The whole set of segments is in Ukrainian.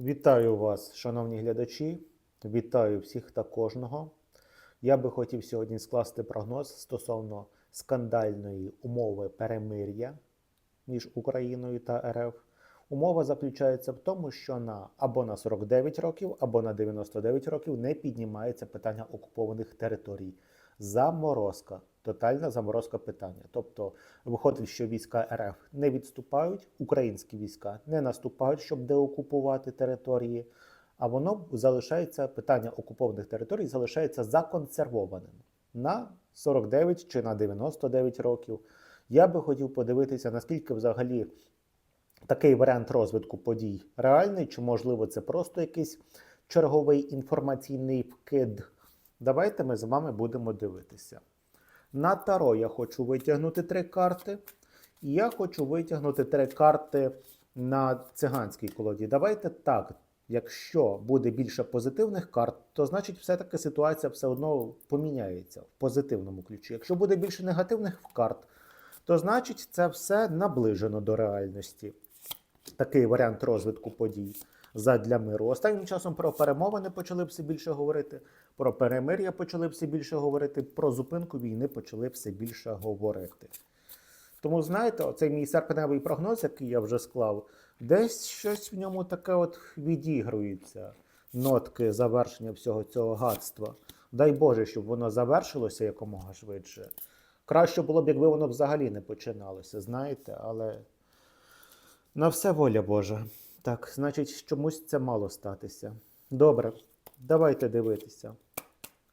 Вітаю вас, шановні глядачі. Вітаю всіх та кожного. Я би хотів сьогодні скласти прогноз стосовно скандальної умови перемир'я між Україною та РФ. Умова заключається в тому, що на або на 49 років, або на 99 років не піднімається питання окупованих територій. Заморозка, тотальна заморозка питання. Тобто виходить, що війська РФ не відступають, українські війська не наступають, щоб деокупувати території. А воно залишається питання окупованих територій залишається законсервованим на 49 чи на 99 років. Я би хотів подивитися, наскільки взагалі такий варіант розвитку подій реальний, чи можливо це просто якийсь черговий інформаційний вкид. Давайте ми з вами будемо дивитися. На таро я хочу витягнути три карти. І я хочу витягнути три карти на циганській колоді. Давайте так. Якщо буде більше позитивних карт, то значить все-таки ситуація все одно поміняється в позитивному ключі. Якщо буде більше негативних карт, то значить це все наближено до реальності. Такий варіант розвитку подій задля миру. Останнім часом про перемовини почали все більше говорити, про перемир'я почали все більше говорити, про зупинку війни почали все більше говорити. Тому, знаєте, оцей мій серпневий прогноз, який я вже склав, десь щось в ньому таке от відігрується. Нотки завершення всього цього гадства. Дай Боже, щоб воно завершилося якомога швидше. Краще було б, якби воно взагалі не починалося, знаєте, але на все воля Божа. Так, значить, чомусь це мало статися. Добре, давайте дивитися.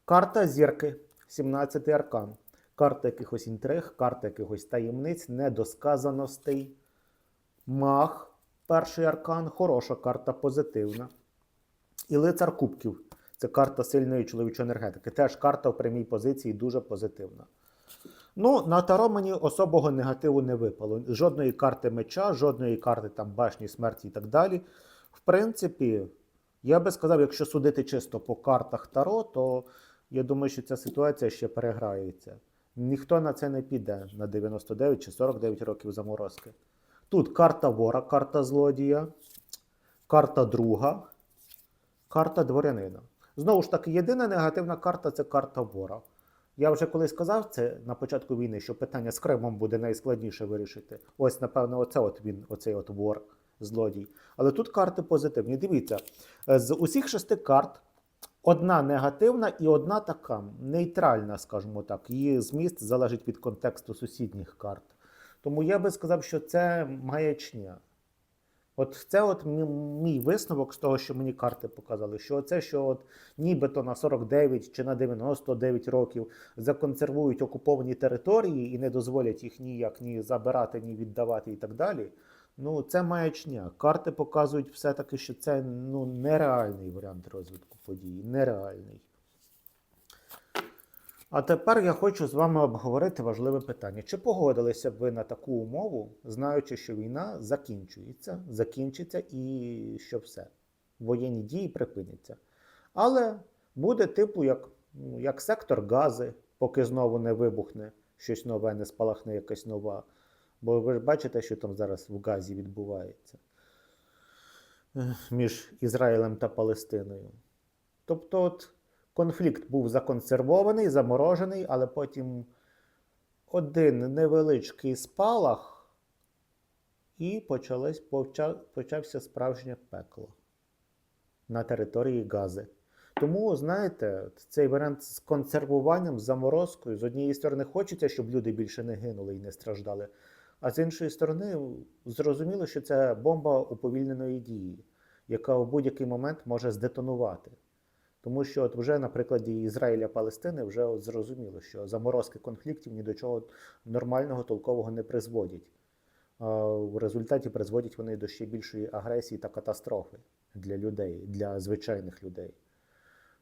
Карта зірки, 17 аркан. Карта якихось інтриг, карта якихось таємниць, недосказаностей. Мах, перший аркан, хороша карта, позитивна. І лицар кубків. Це карта сильної чоловічої енергетики. Теж карта в прямій позиції дуже позитивна. Ну, на таро мені особого негативу не випало. Жодної карти меча, жодної карти там башні смерті і так далі. В принципі, я би сказав, якщо судити чисто по картах таро, то я думаю, що ця ситуація ще переграється. Ніхто на це не піде на 99 чи 49 років заморозки. Тут карта вора, карта злодія, карта друга, карта дворянина. Знову ж таки, єдина негативна карта це карта вора. Я вже колись сказав це на початку війни, що питання з Кримом буде найскладніше вирішити. Ось, напевно, оце от він, оцей от вор, злодій. Але тут карти позитивні. Дивіться, з усіх шести карт одна негативна і одна така нейтральна, скажімо так. Її зміст залежить від контексту сусідніх карт. Тому я би сказав, що це маячня. От це от мій, висновок з того, що мені карти показали, що це, що от нібито на 49 чи на 99 років законсервують окуповані території і не дозволять їх ніяк ні забирати, ні віддавати і так далі. Ну, це маячня. Карти показують все-таки, що це ну, нереальний варіант розвитку подій. Нереальний. А тепер я хочу з вами обговорити важливе питання. Чи погодилися б ви на таку умову, знаючи, що війна закінчується, закінчиться і що все, воєнні дії припиняться. Але буде типу як, ну, як сектор гази, поки знову не вибухне щось нове, не спалахне якась нова. Бо ви ж бачите, що там зараз в Газі відбувається е, між Ізраїлем та Палестиною. Тобто, от конфлікт був законсервований, заморожений, але потім один невеличкий спалах, і почалось, почався справжнє пекло на території Гази. Тому, знаєте, цей варіант з консервуванням, з заморозкою, з однієї сторони, хочеться, щоб люди більше не гинули і не страждали. А з іншої сторони, зрозуміло, що це бомба уповільненої дії, яка у будь-який момент може здетонувати. Тому що от вже на прикладі Ізраїля Палестини вже от зрозуміло, що заморозки конфліктів ні до чого нормального, толкового не призводять. В результаті призводять вони до ще більшої агресії та катастрофи для людей, для звичайних людей.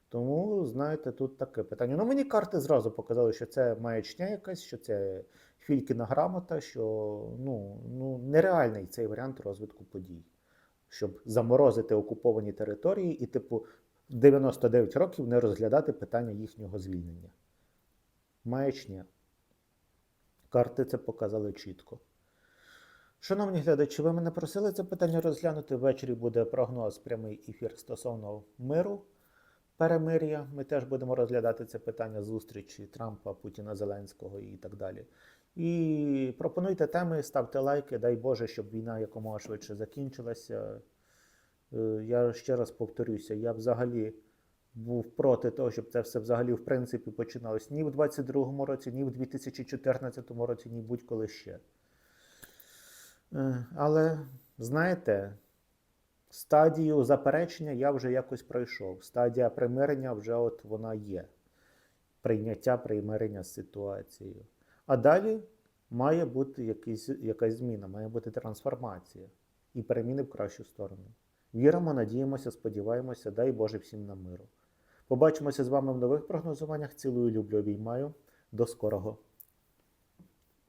Тому, знаєте, тут таке питання. Ну, мені карти зразу показали, що це маячня якась, що це фількіна грамота, що ну, ну, нереальний цей варіант розвитку подій, щоб заморозити окуповані території і, типу, 99 років не розглядати питання їхнього звільнення. Маячня. Карти це показали чітко. Шановні глядачі, ви мене просили це питання розглянути. Ввечері буде прогноз, прямий ефір стосовно миру, перемир'я. Ми теж будемо розглядати це питання зустрічі Трампа, Путіна, Зеленського і так далі. І пропонуйте теми, ставте лайки. Дай Боже, щоб війна якомога швидше закінчилася. Е, Я ще раз повторюся, я взагалі був проти того, щоб це все взагалі в принципі починалось ні в 22-му році, ні в 2014 році, ні будь-коли ще. Е, Але знаєте, стадію заперечення я вже якось пройшов. Стадія примирення вже от вона є. Прийняття примирення з ситуацією. А далі має бути якийсь, якась зміна, має бути трансформація і переміни в кращу сторону. Віримо, надіємося, сподіваємося, дай Боже всім на миру. Побачимося з вами в нових прогнозуваннях. Цілую, люблю, обіймаю. До скорого!